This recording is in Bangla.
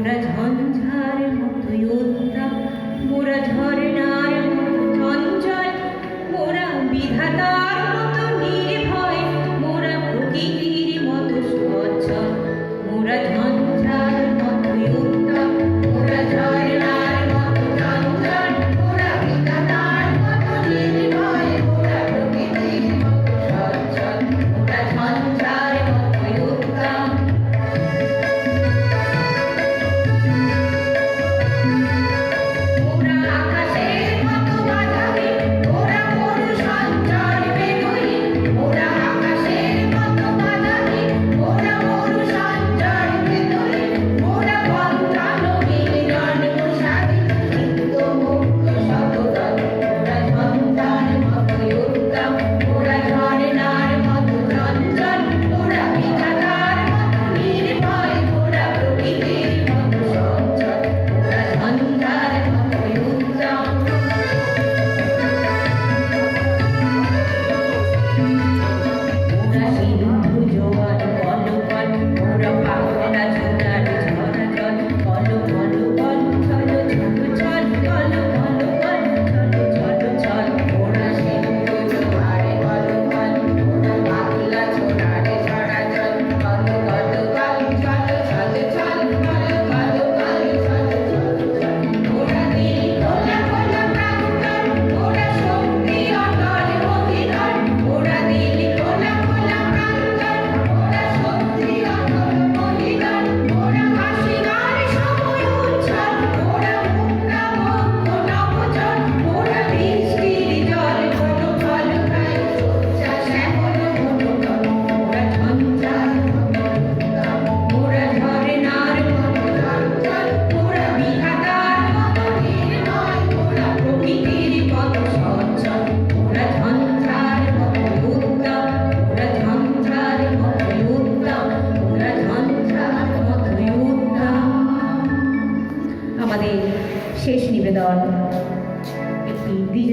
মোরা ঝঞ্ঝার মতো যোদ্ধা মোরা ঝর্ণার মতো শেষ নিবেদন একটি দ্বিজ